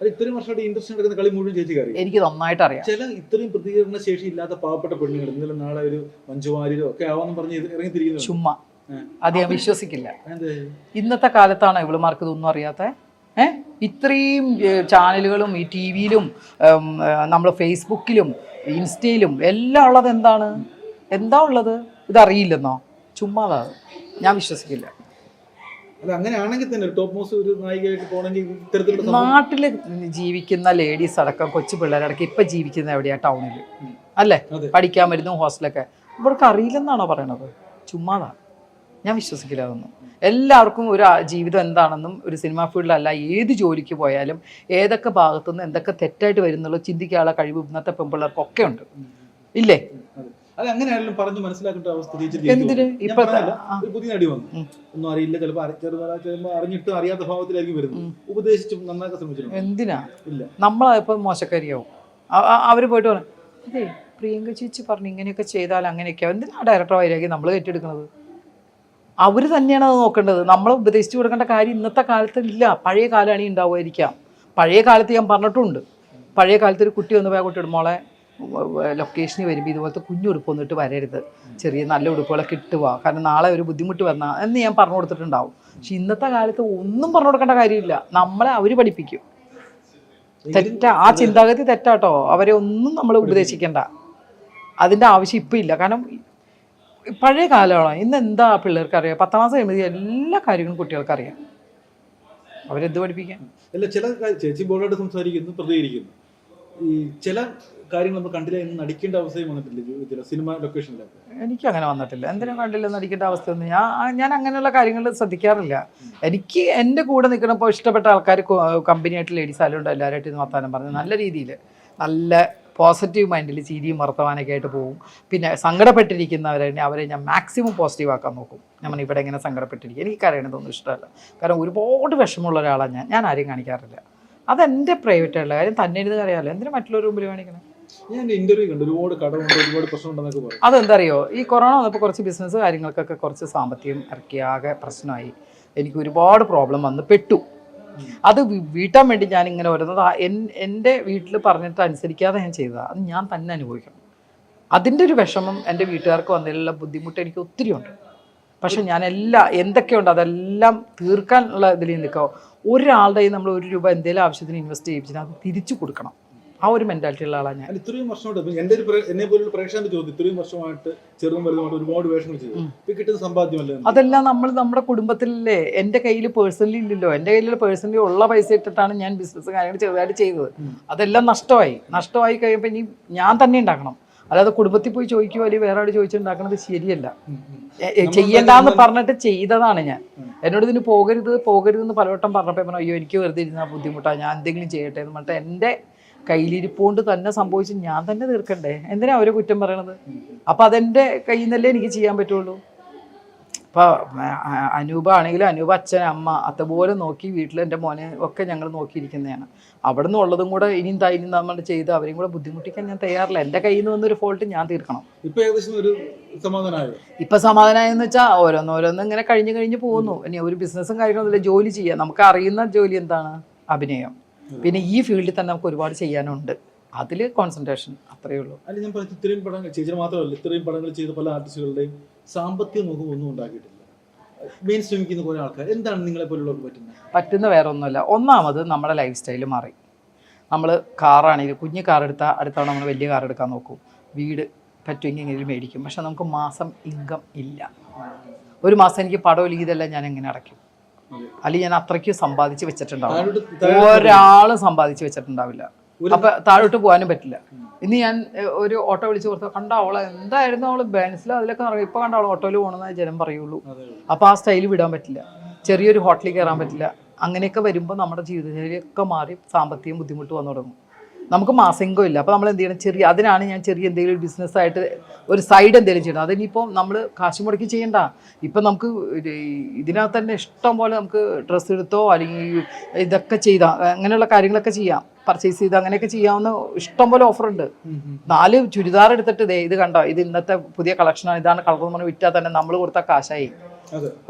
അത് ഇത്രയും വർഷമായിട്ട് ഇൻട്രസ്റ്റ് നടക്കുന്ന കളി മുഴുവൻ ചേച്ചി കറി എനിക്ക് നന്നായിട്ട് അറിയാം. ചില ഇത്രയും പ്രതികരണ ശേഷി ഇല്ലാത്ത പാവപ്പെട്ട പെണ്ണുങ്ങൾ ഇന്നലെ നാളെ ഒരു മഞ്ജുവാരിയോ ഒക്കെ ആവാന്ന് പറഞ്ഞ് ഇറങ്ങി ഇറങ്ങിത്തിരിക്കുന്നു ചുമ്മാ. അത് ഞാൻ വിശ്വസിക്കില്ല. ഇന്നത്തെ കാലത്താണ് ഇവളുമാർക്ക് ഇതൊന്നും അറിയാത്ത. ഏ? ഇത്രയും ചാനലുകളും ഈ ടി വിയിലും നമ്മൾ ഫേസ്ബുക്കിലും ഇൻസ്റ്റയിലും എല്ലാം ഉള്ളത് എന്താണ്? എന്താ ഉള്ളത്? ഇതറിയില്ലെന്നോ? ചുമ്മാതാണ് ഞാൻ വിശ്വസിക്കില്ല. അല്ല അങ്ങനെയാണെങ്കിൽ തന്നെ ടോപ്പ് മോസ്റ്റ് ഒരു നായികയായിട്ട് പോകണമെങ്കിൽ ഇത്തരത്തിലുള്ള നാട്ടിൽ ജീവിക്കുന്ന ലേഡീസ് അടക്കം കൊച്ചു പിള്ളേരടക്കം ഇപ്പം ജീവിക്കുന്ന എവിടെയാ? ടൗണിൽ അല്ലേ? പഠിക്കാൻ വരുന്നു ഹോസ്റ്റലൊക്കെ ഇവർക്ക് അറിയില്ലെന്നാണോ പറയണത്? ചുമ്മാതാ ഞാൻ വിശ്വസിക്കില്ല അതൊന്നും. എല്ലാവർക്കും ഒരു ജീവിതം എന്താണെന്നും ഒരു സിനിമാ ഫീൽഡിലല്ല ഏത് ജോലിക്ക് പോയാലും ഏതൊക്കെ ഭാഗത്തുനിന്ന് എന്തൊക്കെ തെറ്റായിട്ട് വരുന്നുള്ളൂ ചിന്തിക്കാനുള്ള കഴിവ് ഇന്നത്തെ പെൺപിള്ളേർക്കൊക്കെ ഉണ്ട്. ഇല്ലേ? അതെ. അങ്ങനെയാണെങ്കിലും പറഞ്ഞ് മനസ്സിലാക്കേണ്ട അവസ്ഥ പുതിയ നടി വന്നു. ഒന്നും അറിയില്ല. ചിലപ്പോൾ ചെറുതാ അറിഞ്ഞിട്ട് അറിയാത്ത ഭാവത്തിലായിരിക്കും വരുന്നത്. ഉപദേശിച്ചും നന്നാക്കാൻ ശ്രമിച്ചിട്ടുണ്ട്. എന്തിനാ? ഇല്ല. നമ്മളായപ്പോൾ മോശക്കാരിയാവും. അവർ പോയിട്ട് പറഞ്ഞു അതെ പ്രിയങ്ക ചേച്ചി പറഞ്ഞു ഇങ്ങനെയൊക്കെ ചെയ്താൽ അങ്ങനെയൊക്കെയാവും എന്തിനാ ഡയറക്ടർ വൈരാഗ്യം നമ്മൾ കെട്ടിയെടുക്കുന്നത് അവർ തന്നെയാണ് അത് നോക്കേണ്ടത്. നമ്മൾ ഉപദേശിച്ചു കൊടുക്കേണ്ട കാര്യം ഇന്നത്തെ കാലത്ത് ഇല്ല. പഴയ കാലമാണ് ഉണ്ടാവുമായിരിക്കാം. പഴയ കാലത്ത് ഞാൻ പറഞ്ഞിട്ടുണ്ട്. പഴയ കാലത്ത് ഒരു കുട്ടി വന്ന് പോയ കുട്ടിയുടെ മോളെ ലൊക്കേഷനിൽ വരുമ്പോൾ ഇതുപോലത്തെ കുഞ്ഞു ഉടുപ്പ് വന്നിട്ട് വരരുത്. ചെറിയ നല്ല ഉടുപ്പുകളൊക്കെ ഇട്ട് പോവാം കാരണം നാളെ ഒരു ബുദ്ധിമുട്ട് വന്നാൽ എന്ന് ഞാൻ പറഞ്ഞു കൊടുത്തിട്ടുണ്ടാവും. പക്ഷെ ഇന്നത്തെ കാലത്ത് ഒന്നും പറഞ്ഞു കൊടുക്കേണ്ട കാര്യമില്ല. നമ്മളെ അവർ പഠിപ്പിക്കും. തെറ്റ ആ ചിന്താഗതി തെറ്റാട്ടോ. അവരെ ഒന്നും നമ്മൾ ഉപദേശിക്കണ്ട. അതിന്റെ ആവശ്യം ഇപ്പം ഇല്ല. കാരണം പഴയ കാലമാണ്? ഇന്ന് എന്താ പിള്ളേർക്ക് അറിയാം? പത്താം ക്ലാസ് കഴിയുമ്പോൾ എല്ലാ കാര്യങ്ങളും കുട്ടികൾക്ക് അറിയാം. അവരെന്ത് പഠിപ്പിക്കാൻ? അല്ല ചില ചേച്ചി ബോർഡായിട്ട് സംസാരിക്കുന്നു പ്രതികരിക്കുന്നു. ഈ ചില കാര്യങ്ങൾ നമ്മൾ കണ്ടില്ല എന്ന് നടിക്കേണ്ട അവസ്ഥയും വന്നിട്ടില്ല ജീവിതത്തിൽ സിനിമ ലൊക്കേഷനിലൊക്കെ. എനിക്ക് അങ്ങനെ വന്നിട്ടില്ല. എന്തിനാ കണ്ടില്ലെന്ന് നടിക്കേണ്ട അവസ്ഥയൊന്നും ഞാൻ ഞാൻ അങ്ങനെയുള്ള കാര്യങ്ങൾ ശ്രദ്ധിക്കാറില്ല. എനിക്ക് എന്റെ കൂടെ നിൽക്കണപ്പോൾ ഇഷ്ടപ്പെട്ട ആൾക്കാർ കമ്പനിയായിട്ട് ലേഡീസ് ആയാലും എല്ലാവരുമായിട്ട് ഇരുന്ന് വർത്താനം പറഞ്ഞു നല്ല രീതിയിൽ നല്ല പോസിറ്റീവ് മൈൻഡിൽ ചിരിയും വർത്തമാനമൊക്കെ ആയിട്ട് പോകും. പിന്നെ സങ്കടപ്പെട്ടിരിക്കുന്നവരെ അവരെ ഞാൻ മാക്സിമം പോസിറ്റീവ് ആക്കാൻ നോക്കും. ഞാൻ ഇവിടെ ഇങ്ങനെ സങ്കടപ്പെട്ടിരിക്കും എനിക്ക് കരയണതൊന്നും ഇഷ്ടമല്ല. കാരണം ഒരുപാട് വിഷമമുള്ള ഒരാളാണ് ഞാൻ. ഞാൻ ആരെയും കാണിക്കാറില്ല. അതെന്റെ പ്രൈവറ്റ് ആയിട്ടുള്ള കാര്യം തന്നെ ഇരുന്ന് അറിയാമല്ലോ എന്തിനാ മറ്റുള്ളവർ മുമ്പിൽ കാണിക്കണം? ഞാൻ ഇന്റർവ്യൂ കണ്ടു. ഒരുപാട് കടമുണ്ട് ഒരുപാട് പ്രശ്നമുണ്ടെന്നൊക്കെ പറയും. അതെന്താ അറിയോ ഈ കൊറോണ വന്നപ്പോൾ കുറച്ച് ബിസിനസ് കാര്യങ്ങൾക്കൊക്കെ കുറച്ച് സാമ്പത്തികം ഇറക്കി ആകെ പ്രശ്നമായി. എനിക്ക് ഒരുപാട് പ്രോബ്ലം വന്ന് പെട്ടു. അത് വീട്ടാൻ വേണ്ടി ഞാൻ ഇങ്ങനെ വരുന്നത് എൻ- എന്റെ വീട്ടിൽ പറഞ്ഞിട്ട് അനുസരിക്കാതെ ഞാൻ ചെയ്തതാണ് അത് ഞാൻ തന്നെ അനുഭവിക്കണം. അതിന്റെ ഒരു വിഷമം എന്റെ വീട്ടുകാർക്ക് വന്നതിലുള്ള ബുദ്ധിമുട്ട് എനിക്ക് ഒത്തിരി ഉണ്ട്. പക്ഷെ ഞാൻ എല്ലാ എന്തൊക്കെയുണ്ട് അതെല്ലാം തീർക്കാനുള്ള ഇതിൽ നിൽക്കുക ഒരാളുടെ നമ്മൾ ഒരു രൂപ എന്തെങ്കിലും ആവശ്യത്തിന് ഇൻവെസ്റ്റ് ചെയ്യിപ്പിച്ചാൽ അത് തിരിച്ചു കൊടുക്കണം. ആ ഒരു മെന്റാലിറ്റി ഉള്ള ആളാണ് ഞാൻ. ഇത്രയും വർഷമായിട്ട് ഇപ്പൊ എന്റെ ഒരു എന്നെ പോലുള്ള പ്രേക്ഷകന്റെ ചോദ്യം ഇത്രയും വർഷമായിട്ട് ചെറുതും വലുതുമായിട്ട് ഒരുപാട് വേഷങ്ങൾ ചെയ്തു. കിട്ടുന്ന സമ്പാദ്യമല്ല? അതെല്ലാം നമ്മൾ നമ്മുടെ കുടുംബത്തിലല്ലേ എന്റെ കയ്യിൽ പേഴ്സണലി ഇല്ലല്ലോ. എന്റെ കയ്യിൽ പേഴ്സണലി ഉള്ള പൈസ ഇട്ടിട്ടാണ് ഞാൻ ബിസിനസ് കാര്യങ്ങൾ ചെറുതായിട്ട് ചെയ്തത്. അതെല്ലാം നഷ്ടമായി. നഷ്ടമായി കഴിയുമ്പോൾ ഇനി ഞാൻ തന്നെ ഉണ്ടാക്കണം. അല്ലാതെ കുടുംബത്തിൽ പോയി ചോദിക്കുക അല്ലെങ്കിൽ വേറെ ആൾ ചോദിച്ചിട്ടുണ്ടാക്കുന്നത് ശരിയല്ല. ചെയ്യണ്ടെന്ന് പറഞ്ഞിട്ട് ചെയ്തതാണ് ഞാൻ. എന്നോട് ഇതിന് പോകരുത് പോകരുത് എന്ന് പലവട്ടം പറഞ്ഞപ്പോൾ പറഞ്ഞു അയ്യോ എനിക്ക് വെറുതെ ഇരുന്നാൽ ബുദ്ധിമുട്ടാണ് ഞാൻ എന്തെങ്കിലും ചെയ്യട്ടെ എന്ന് പറഞ്ഞിട്ട് എന്റെ കയ്യിലിരിപ്പോണ്ട് തന്നെ സംഭവിച്ച് ഞാൻ തന്നെ തീർക്കണ്ടേ? എന്തിനാ അവരെ കുറ്റം പറയണത്? അപ്പം അതെന്റെ കയ്യിൽ നിന്നല്ലേ എനിക്ക് ചെയ്യാൻ പറ്റുള്ളൂ? ഇപ്പോൾ അനൂപ ആണെങ്കിലും അനൂപ അച്ഛൻ അമ്മ അതുപോലെ നോക്കി വീട്ടിൽ എന്റെ മോനെ ഒക്കെ ഞങ്ങൾ നോക്കിയിരിക്കുന്നതാണ്. അവിടെ നിന്ന് ഉള്ളതും കൂടെ ഇനിയും എന്താ ഇനി നമ്മൾ ചെയ്ത് അവരെയും കൂടെ ബുദ്ധിമുട്ടിക്കാൻ ഞാൻ തയ്യാറില്ല. എന്റെ കയ്യിൽ നിന്ന് വന്നൊരു ഫോൾട്ട് ഞാൻ തീർക്കണം. ഇപ്പൊ ഏകദേശം ഒരു സമാധാനമായോ ഇപ്പൊ സമാധാനമായെന്ന് വെച്ചാൽ ഓരോന്നോരോന്ന് ഇങ്ങനെ കഴിഞ്ഞ് കഴിഞ്ഞ് പോകുന്നു. ഇനി ഒരു ബിസിനസ്സും കാര്യങ്ങളൊന്നുമില്ല ജോലി ചെയ്യാം. നമുക്ക് അറിയുന്ന ജോലി എന്താണ്? അഭിനയം. പിന്നെ ഈ ഫീൽഡിൽ തന്നെ നമുക്ക് ഒരുപാട് ചെയ്യാനുണ്ട്. അതിൽ കോൺസെൻട്രേഷൻ അത്രയേ ഉള്ളൂ. അല്ല ഞാൻ പറഞ്ഞു ഇത്രയും പടങ്ങൾ ചേച്ചി മാത്രമല്ല ഇത്രയും പടങ്ങൾ ചെയ്ത പല ആർട്ടിസ്റ്റുകളുടെയും സാമ്പത്തിക മുഖം ഒന്നും ഉണ്ടാക്കിയിട്ടില്ല. മെയിൻ ശ്രമിക്കുന്ന പോലെ ആൾക്കാർ എന്താണ് നിങ്ങളെ പോലുള്ളവർക്ക് പറ്റുന്നത്? പറ്റുന്ന വേറെ ഒന്നുമില്ല. ഒന്നാമത് നമ്മുടെ ലൈഫ് സ്റ്റൈൽ മാറി. നമ്മൾ കാറാണെങ്കിൽ കുഞ്ഞ് കാർ എടുത്താൽ അടുത്താണ് നമ്മൾ വലിയ കാർ എടുക്കാൻ നോക്കും. വീട് പറ്റുമെങ്കിൽ എങ്കിലും മേടിക്കും. പക്ഷെ നമുക്ക് മാസം ഇൻകം ഇല്ല. ഒരു മാസം എനിക്ക് പടം ഇതെല്ലാം ഞാൻ എങ്ങനെ അടയ്ക്കും. അല്ലെങ്കിൽ ഞാൻ അത്രയ്ക്ക് സമ്പാദിച്ച് വെച്ചിട്ടുണ്ടാവും ഒരാൾ ഒരാളും സമ്പാദിച്ച് വെച്ചിട്ടുണ്ടാവില്ല. അപ്പൊ താഴോട്ട് പോകാനും പറ്റില്ല. ഇനി ഞാൻ ഒരു ഓട്ടോ വിളിച്ചു കൊടുത്ത കണ്ട അവളെ എന്തായിരുന്നു അവൾ? ബാൻസിൽ അതിലൊക്കെ നടക്കും ഇപ്പൊ കണ്ട അവൾ ഓട്ടോയിൽ പോകണമെന്നേ ജനം പറയുള്ളൂ. അപ്പൊ ആ സ്റ്റൈൽ വിടാൻ പറ്റില്ല. ചെറിയൊരു ഹോട്ടലിൽ കയറാൻ പറ്റില്ല. അങ്ങനെയൊക്കെ വരുമ്പോൾ നമ്മുടെ ജീവിതശൈലിയൊക്കെ മാറി സാമ്പത്തികം ബുദ്ധിമുട്ട് വന്നു തുടങ്ങും. നമുക്ക് മാസെങ്കോ ഇല്ല. അപ്പോൾ നമ്മൾ എന്ത് ചെയ്യണം? ചെറിയ അതിനാണ് ഞാൻ ചെറിയ എന്തെങ്കിലും ബിസിനസ്സായിട്ട് ഒരു സൈഡ് എന്തെങ്കിലും ചെയ്യണം. അതിനിപ്പോൾ നമ്മൾ കാശ് മുടക്കി ചെയ്യണ്ട. ഇപ്പം നമുക്ക് ഇതിനകത്ത് തന്നെ ഇഷ്ടം പോലെ നമുക്ക് ഡ്രസ്സ് എടുത്തോ അല്ലെങ്കിൽ ഇതൊക്കെ ചെയ്താൽ അങ്ങനെയുള്ള കാര്യങ്ങളൊക്കെ ചെയ്യാം. പർച്ചേസ് ചെയ്ത് അങ്ങനെയൊക്കെ ചെയ്യാവുന്ന ഇഷ്ടം പോലെ ഓഫറുണ്ട്. നാല് ചുരിദാർ എടുത്തിട്ട് ദേ ഇത് കണ്ടോ? ഇത് ഇന്നത്തെ പുതിയ കളക്ഷനാണ് ഇതാണ് കളർ എന്ന് പറഞ്ഞ് വിറ്റാൽ തന്നെ നമ്മൾ കൊടുത്ത കാശായി.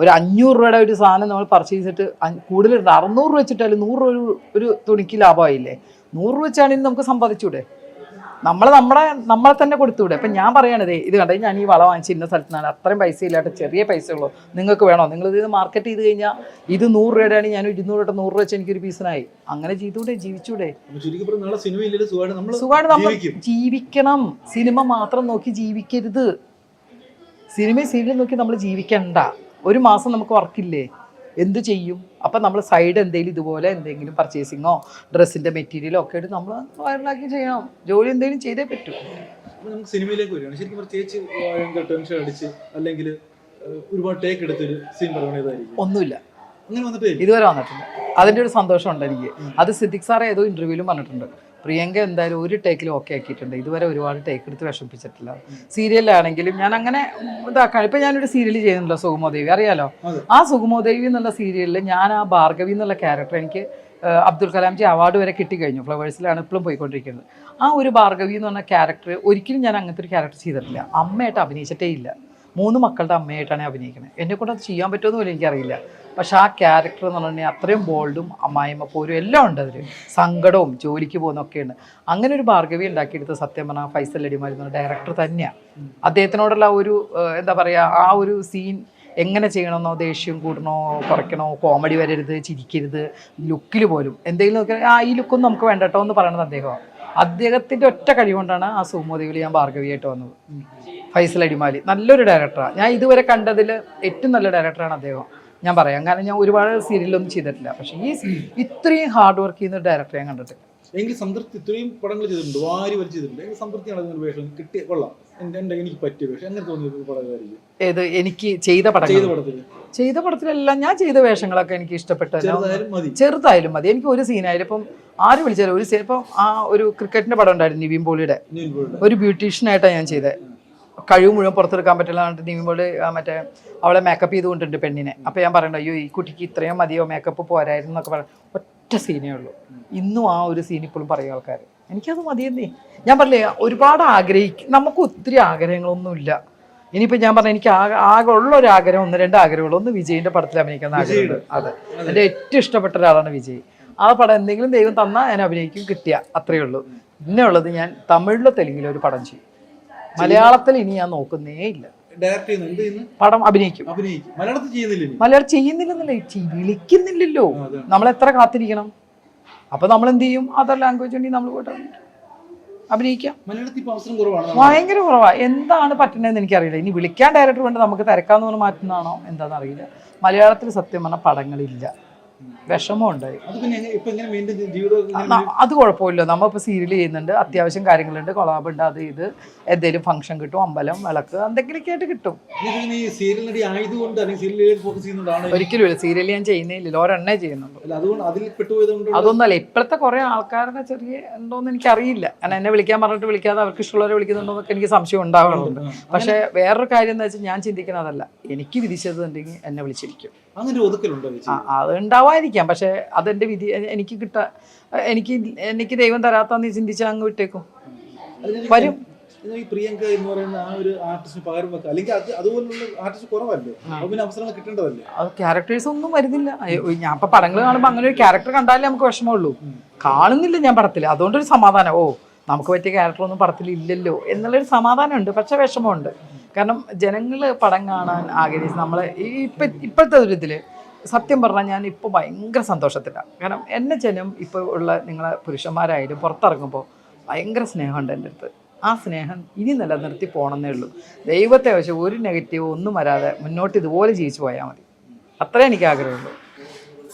ഒരു അഞ്ഞൂറ് രൂപയുടെ ഒരു സാധനം നമ്മൾ പർച്ചേസ് ചെയ്തിട്ട് കൂടുതൽ അറുന്നൂറ് രൂപ വെച്ചിട്ടാലും നൂറ് രൂപ ഒരു തുണിക്ക് ലാഭമായില്ലേ? നൂറ് രൂപ വെച്ചാണെങ്കിൽ നമുക്ക് സമ്പാദിച്ചൂടെ? നമ്മൾ നമ്മളെ നമ്മളെ തന്നെ കൊടുത്തൂടെ അപ്പം ഞാൻ പറയണത് ഇത് കണ്ടേ ഞാൻ ഈ വള വാങ്ങിച്ച് ഇന്ന സ്ഥലത്ത് നിന്നാണ് അത്രയും പൈസ ഇല്ലാത്ത ചെറിയ പൈസ ഉള്ളൂ. നിങ്ങൾക്ക് വേണോ? നിങ്ങൾ ഇത് മാർക്കറ്റ് ചെയ്ത് കഴിഞ്ഞാൽ ഇത് നൂറ് രൂപയുടെ ഞാൻ ഇരുന്നൂറ് രൂപ നൂറ് രൂപ വെച്ച് എനിക്കൊരു പീസിനായി അങ്ങനെ ചെയ്തൂടെ ജീവിച്ചൂടെ? സുഖമായിട്ട് നമ്മൾ ജീവിക്കണം. സിനിമ മാത്രം നോക്കി ജീവിക്കരുത്. സിനിമ സീരിയൽ നോക്കി നമ്മൾ ജീവിക്കണ്ട. ഒരു മാസം നമുക്ക് വർക്കില്ലേ എന്ത് ചെയ്യും? അപ്പം നമ്മൾ സൈഡ് എന്തെങ്കിലും ഇതുപോലെ എന്തെങ്കിലും പർച്ചേസിങ്ങോ ഡ്രസ്സിന്റെ മെറ്റീരിയലോ ഒക്കെ ആയിട്ട് നമ്മൾ വൈറലാക്കി ചെയ്യണം. ജോലി എന്തെങ്കിലും ചെയ്തേ പറ്റൂ. നമുക്ക് സിനിമയിലേക്ക് വരികയാണ്. ശരിക്കും പ്രത്യേകിച്ച് ഭയങ്കര ടെൻഷൻ അടിച്ച് അല്ലെങ്കിൽ ഒരുപാട് ടേക്ക് എടുത്തൊരു സീൻ പറയുന്നതായിരിക്കും ഒന്നുമില്ല. ഇതുവരെ വന്നിട്ടുണ്ട് അതിന്റെ ഒരു സന്തോഷം ഉണ്ട് എനിക്ക് അത് സിദ്ദിഖ് സാറ് ഏതോ ഇന്റർവ്യൂവിലും പറഞ്ഞിട്ടുണ്ട്. പ്രിയങ്ക എന്തായാലും ഒരു ടേക്കിൽ ഓക്കെ ആക്കിയിട്ടുണ്ട്. ഇതുവരെ ഒരുപാട് ടേക്ക് എടുത്ത് വിഷമിപ്പിച്ചിട്ടില്ല. സീരിയലാണെങ്കിലും ഞാൻ അങ്ങനെ ഇതാക്കാണ് ഇപ്പം ഞാനൊരു സീരിയൽ ചെയ്യുന്നുണ്ടല്ലോ സുഗമോദേവി അറിയാലോ? ആ സുഗമോദേവി എന്നുള്ള സീരിയലിൽ ഞാൻ ആ ഭാർഗവി എന്നുള്ള ക്യാരക്ടർ എനിക്ക് അബ്ദുൽ കലാംജി അവാർഡ് വരെ കിട്ടിക്കഴിഞ്ഞു. ഫ്ലവേഴ്സിലാണ് ഇപ്പോഴും പോയിക്കൊണ്ടിരിക്കുന്നത്. ആ ഒരു ഭാർഗവി എന്ന് പറഞ്ഞ ക്യാരക്ടർ ഒരിക്കലും ഞാൻ അങ്ങനത്തെ ഒരു ക്യാരക്ടർ ചെയ്തിട്ടില്ല. അമ്മയായിട്ട് അഭിനയിച്ചിട്ടേ ഇല്ല. മൂന്ന് മക്കളുടെ അമ്മയായിട്ടാണ് അഭിനയിക്കുന്നത് എന്നെ കൊണ്ട് അത് ചെയ്യാൻ പറ്റുമെന്ന് പോലും എനിക്കറിയില്ല. പക്ഷെ ആ ക്യാരക്ടർ എന്ന് പറഞ്ഞാൽ അത്രയും ബോൾഡും അമ്മായിമ്മ പോരും എല്ലാം ഉണ്ട് അതിൽ സങ്കടവും ജോലിക്ക് പോകുന്നൊക്കെ ഉണ്ട്. അങ്ങനെ ഒരു ഭാർഗവി ഉണ്ടാക്കിയെടുത്ത സത്യം പറഞ്ഞാൽ ഫൈസൽ അടിമാലി പറഞ്ഞ ഡയറക്ടർ തന്നെയാണ് അദ്ദേഹത്തിനോടുള്ള ഒരു എന്താ പറയുക ആ ഒരു സീൻ എങ്ങനെ ചെയ്യണമെന്നോ ദേഷ്യം കൂടണോ കുറയ്ക്കണോ കോമഡി വരരുത് ചിരിക്കരുത് ലുക്കിൽ പോലും. എന്തെങ്കിലും നോക്കിയാൽ ആ ഈ ലുക്കൊന്നും നമുക്ക് വേണ്ട കേട്ടോ എന്ന് പറയണത് അദ്ദേഹമാണ്. അദ്ദേഹത്തിന്റെ ഒറ്റ കഴിവുകൊണ്ടാണ് ആ സുമോദേവിയിൽ ഞാൻ ഭാർഗവിയായിട്ട് വന്നത്. ഫൈസൽ അടിമാലി. നല്ലൊരു ഡയറക്ടറാണ് ഞാൻ ഇതുവരെ കണ്ടതിൽ ഏറ്റവും നല്ല ഡയറക്ടറാണ് അദ്ദേഹം. ഞാൻ പറയാം. കാരണം ഞാൻ ഒരുപാട് സീരിയലൊന്നും ചെയ്തിട്ടില്ല. പക്ഷേ ഈ ഇത്രയും ഹാർഡ് വർക്ക് ചെയ്യുന്ന ഡയറക്ടറെ ഞാൻ കണ്ടിട്ടില്ല. എനിക്ക് സംതൃപ്തി ഇത്രയും പടങ്ങൾ ചെയ്തിട്ടുണ്ട്. വാരി വലിച്ച് ചെയ്തിട്ടുണ്ട്. എങ്കിൽ സംതൃപ്തിയാണ് നടക്കുന്ന വേഷം കിട്ടിയ കൊള്ളാം. എന്റെ എനിക്ക് പറ്റിയ വേഷം. എങ്ങനെ തോന്നിയത് പടകാരിക്ക് ഏത് എനിക്ക് ചെയ്ത പടം ചെയ്ത പടത്തിൽ ചെയ്ത പടത്തിലെല്ലാം ഞാൻ ചെയ്ത വേഷങ്ങളൊക്കെ എനിക്ക് ഇഷ്ടപ്പെട്ട ചെറുതായാലും മതി. എനിക്ക് ഒരു സീനായാലും ഇപ്പം ആര് വിളിച്ചാലും ഒരു സീൻ ഇപ്പം ആ ഒരു ക്രിക്കറ്റിന്റെ പടം ഉണ്ടായിരുന്നു നിവിൻ പോളിയുടെ. ഒരു ബ്യൂട്ടീഷ്യനായിട്ടാണ് ഞാൻ ചെയ്തത്. കഴിവ് മുഴുവൻ പുറത്തെടുക്കാൻ പറ്റില്ല എന്നിട്ട് നിവിൻ പോളി മറ്റേ അവളെ മേക്കപ്പ് ചെയ്തുകൊണ്ടിട്ടുണ്ട് പെണ്ണിനെ. അപ്പോൾ ഞാൻ പറയണ്ട അയ്യോ ഈ കുട്ടിക്ക് ഇത്രയും മതിയോ മേക്കപ്പ് പോരായിരുന്നു എന്നൊക്കെ പറയാം ഒറ്റ സീനേ ഉള്ളൂ. ഇന്നും ആ ഒരു സീൻ ഇപ്പോഴും പറയും ആൾക്കാർ എനിക്കത് മതിയെന്നേ. ഞാൻ പറഞ്ഞില്ല ഒരുപാട് ആഗ്രഹിക്കും നമുക്ക് ഒത്തിരി ആഗ്രഹങ്ങളൊന്നുമില്ല ഇനിയിപ്പോൾ ഞാൻ പറഞ്ഞ എനിക്ക് ആകെ ആകെ ഉള്ള ഒരു ആഗ്രഹം ഒന്ന് രണ്ട് ആഗ്രഹമുള്ളൂ ഒന്ന് വിജയിന്റെ പടത്തിൽ അഭിനയിക്കുന്ന ആഗ്രഹമുണ്ട് അതെ. എന്റെ ഏറ്റവും ഇഷ്ടപ്പെട്ട ഒരാളാണ് വിജയ്. ആ പടം എന്തെങ്കിലും ദൈവം തന്നാൽ ഞാൻ അഭിനയിക്കും കിട്ടിയ. അത്രയേ ഉള്ളൂ. പിന്നെ ഉള്ളത് ഞാൻ തമിഴിലോ തെലുങ്കിലോ ഒരു പടം ചെയ്യും. മലയാളത്തിൽ ഇനി ഞാൻ നോക്കുന്നേ ഇല്ല. ചെയ്യുന്നു പടം അഭിനയിക്കും. അഭിനയിക്കും. മലയാളത്തിൽ ചെയ്യുന്നില്ല മലയാളം ചെയ്യുന്നില്ലെന്നല്ല വിളിക്കുന്നില്ലല്ലോ നമ്മൾ എത്ര കാത്തിരിക്കണം? അപ്പൊ നമ്മൾ എന്ത് ചെയ്യും? അതർ ലാംഗ്വേജ് ഉണ്ടെങ്കിൽ നമ്മൾ പോയിട്ട് അഭിനയിക്കാം. കുറവാണ് ഭയങ്കര കുറവാ. എന്താണ് പറ്റുന്നതെന്ന് എനിക്കറിയില്ല. ഇനി വിളിക്കാൻ ഡയറക്ടർ കൊണ്ട് നമുക്ക് തിരക്കാന്ന് പറഞ്ഞ് മാറ്റുന്നതാണോ? എന്താണെന്ന് അറിയില്ല. മലയാളത്തിൽ സത്യം പറഞ്ഞ പടങ്ങളില്ല. വിഷമമുണ്ട് അത് കുഴപ്പമില്ല. നമ്മ ഇപ്പോൾ സീരിയൽ ചെയ്യുന്നുണ്ട്. അത്യാവശ്യം കാര്യങ്ങളുണ്ട്. കൊളാബ് ഉണ്ട്. അത് ഇത്. എന്തെങ്കിലും ഫംഗ്ഷൻ കിട്ടും. അമ്പലം വിളക്ക് എന്തെങ്കിലുമൊക്കെ ആയിട്ട് കിട്ടും. ഒരിക്കലും ഇല്ല. സീരിയൽ ഞാൻ ചെയ്യുന്നില്ല. ഒരെണ്ണേ ചെയ്യുന്നുള്ളൂ. അതൊന്നല്ല ഇപ്പോഴത്തെ കുറേ ആൾക്കാരുടെ ചെറിയ ഉണ്ടോന്ന് എനിക്കറിയില്ല. കാരണം എന്നെ വിളിക്കാൻ പറഞ്ഞിട്ട് വിളിക്കാതെ അവർക്ക് ഇഷ്ടമുള്ളവരെ വിളിക്കുന്നുണ്ടോ എന്നൊക്കെ എനിക്ക് സംശയം ഉണ്ടാവാറുണ്ട്. പക്ഷേ വേറൊരു കാര്യം എന്ന് വെച്ചാൽ ഞാൻ ചിന്തിക്കുന്നതല്ല. എനിക്ക് വിധിച്ചത് ഉണ്ടെങ്കിൽ എന്നെ വിളിച്ചിരിക്കും. അങ്ങനെ ഒതുക്കലുണ്ടോ അത് ഉണ്ടാവാതിരിക്കാം. പക്ഷെ അതെന്റെ വിധി എനിക്ക് കിട്ട എനിക്ക് എനിക്ക് ദൈവം തരാത്താന്ന് ചിന്തിച്ചാൽ അങ്ങ് വിട്ടേക്കും. വരും. ഈ പ്രിയങ്ക എന്ന് പറയുന്ന ആ ഒരു ആർട്ടിസ്റ്റിന് പകരം വെക്കുക അല്ലെങ്കിൽ അത് അതുപോലുള്ള ആർട്ടിസ്റ്റ് കുറവല്ലേ? പിന്നെ അവസരങ്ങൾ കിട്ടേണ്ടതല്ലേ? അത് ക്യാരക്ടേഴ്സ് ഒന്നും വരുന്നില്ല. ഞാൻ ഇപ്പൊ പടങ്ങൾ കാണുമ്പോൾ അങ്ങനെ ഒരു ക്യാരക്ടർ കണ്ടാലേ നമുക്ക് വിഷമമുള്ളൂ. കാണുന്നില്ല ഞാൻ പടത്തിൽ അതുകൊണ്ടൊരു സമാധാനം. ഓ നമുക്ക് പറ്റിയ ക്യാരക്ടർ ഒന്നും പടത്തിൽ ഇല്ലല്ലോ. എന്നുള്ളൊരു സമാധാനമുണ്ട്. പക്ഷെ വിഷമമുണ്ട്. കാരണം ജനങ്ങൾ പടം കാണാൻ ആഗ്രഹിച്ച് നമ്മൾ ഈ ഇപ്പം ഇപ്പോഴത്തെ ഒരു ഇതിൽ സത്യം പറഞ്ഞാൽ ഞാൻ ഇപ്പോൾ ഭയങ്കര സന്തോഷത്തിലാണ് കാരണം എന്നെ ജനം ഇപ്പോൾ ഉള്ള നിങ്ങളെ പുരുഷന്മാരായാലും പുറത്തിറങ്ങുമ്പോൾ ഭയങ്കര സ്നേഹമുണ്ട് എന്റെ അടുത്ത്. ആ സ്നേഹം ഇനി നിലനിർത്തി പോകണമെന്നേ ഉള്ളൂ. ദൈവത്തെ പക്ഷേ ഒരു നെഗറ്റീവ് ഒന്നും വരാതെ മുന്നോട്ട് ഇതുപോലെ ജീവിച്ചു പോയാൽ മതി. അത്രേ എനിക്ക് ആഗ്രഹമുള്ളൂ.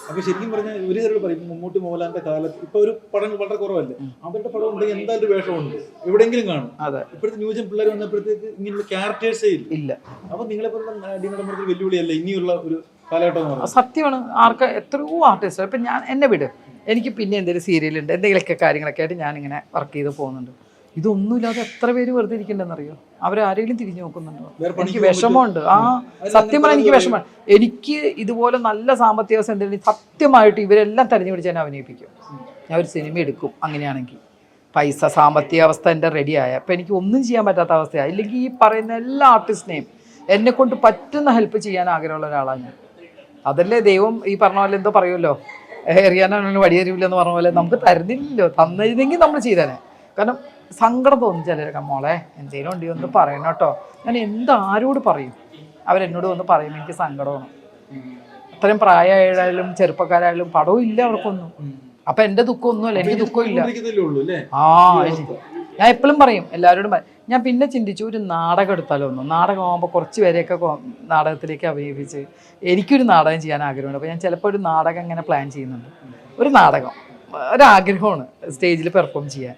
അപ്പൊ ശരിക്കും പറഞ്ഞാൽ ഒരു തരോട് പറയും മമ്മൂട്ടി മോഹൻലാലിന്റെ കാലത്ത് ഇപ്പൊ ഒരു പടങ്ങൾ വളരെ കുറവല്ലേ? അവരുടെ പടം ഉണ്ടെങ്കിൽ എന്തായാലും വേഷമുണ്ട്. എവിടെയെങ്കിലും കാണും. അതെ. ഇപ്പോഴത്തെ ന്യൂജൻ പിള്ളേർ വന്നപ്പോഴത്തേക്ക് ഇങ്ങനെയുള്ള ക്യാരക്ടേഴ്സേ ഇല്ല. ഇല്ല. അപ്പൊ നിങ്ങളെ പോലുള്ള നടിനടന്മാർക്ക് വെല്ലുവിളിയല്ല ഇനിയുള്ള ഒരു കാലഘട്ടം സത്യമാണ്. ആർക്ക് എത്രയോ ആർട്ടിസ്റ്റ് ഇപ്പൊ ഞാൻ എന്നെ വിട്. എനിക്ക് പിന്നെ എന്തെങ്കിലും സീരിയലുണ്ട് എന്തെങ്കിലുമൊക്കെ കാര്യങ്ങളൊക്കെ ആയിട്ട് ഞാൻ ഇങ്ങനെ വർക്ക് ചെയ്ത് പോകുന്നുണ്ട്. ഇതൊന്നുമില്ലാതെ എത്ര പേര് വെറുതെ ഇരിക്കണ്ടെന്നറിയോ? അവരാരെങ്കിലും തിരിഞ്ഞു നോക്കുന്നുണ്ടോ? എനിക്ക് വിഷമമുണ്ട്. ആ സത്യം പറഞ്ഞാൽ എനിക്ക് വിഷമമാണ് എനിക്ക് ഇതുപോലെ നല്ല സാമ്പത്തിക അവസ്ഥ എന്തെങ്കിലും സത്യമായിട്ട് ഇവരെല്ലാം തെരഞ്ഞു പിടിച്ച് എന്നെ അഭിനയിപ്പിക്കും. ഞാൻ ഒരു സിനിമ എടുക്കും അങ്ങനെയാണെങ്കിൽ. പൈസ സാമ്പത്തിക അവസ്ഥ എന്റെ റെഡിയായ അപ്പം എനിക്ക് ഒന്നും ചെയ്യാൻ പറ്റാത്ത അവസ്ഥയാണ് ഇല്ലെങ്കിൽ ഈ പറയുന്ന എല്ലാ ആർട്ടിസ്റ്റിനെയും എന്നെ കൊണ്ട് പറ്റുന്ന ഹെൽപ്പ് ചെയ്യാൻ ആഗ്രഹമുള്ള ഒരാളാണ് ഞാൻ. അതല്ലേ ദൈവം ഈ പറഞ്ഞ പോലെ എന്തോ പറയുമല്ലോ? എറിയാനാണ് വടിയേരില്ല എന്ന് പറഞ്ഞ പോലെ നമുക്ക് തരുന്നില്ലല്ലോ. തന്നിരുന്നെങ്കിൽ നമ്മൾ ചെയ്തേനെ. കാരണം സങ്കടം തോന്നും ചിലരൊക്കെ മോളെ എന്തെങ്കിലും ഉണ്ടെങ്കിൽ ഒന്ന് പറയണം കേട്ടോ. ഞാൻ എന്താരോട് പറയും? അവരെന്നോട് വന്ന് പറയും എനിക്ക് സങ്കടമാണ് അത്രയും പ്രായമായാലും ചെറുപ്പക്കാരായാലും പടവും ഇല്ല അവർക്കൊന്നും. അപ്പൊ എന്റെ ദുഃഖം ഒന്നുമല്ല എനിക്ക് ദുഃഖം ഇല്ല ഉള്ളൂ അല്ലേ? ആ ഞാൻ എപ്പോഴും പറയും എല്ലാവരോടും പറയും. ഞാൻ പിന്നെ ചിന്തിച്ചു ഒരു നാടകം എടുത്താലോ ഒന്നും. നാടകമാകുമ്പോൾ കുറച്ച് പേരെയൊക്കെ നാടകത്തിലേക്ക് അഭിനയിപ്പിച്ച് എനിക്കൊരു നാടകം ചെയ്യാൻ ആഗ്രഹമുണ്ട്. അപ്പോൾ ഞാൻ ചിലപ്പോൾ ഒരു നാടകം ഇങ്ങനെ പ്ലാൻ ചെയ്യുന്നുണ്ട്. ഒരു നാടകം ഒരാഗ്രഹമാണ് സ്റ്റേജിൽ പെർഫോം ചെയ്യാൻ.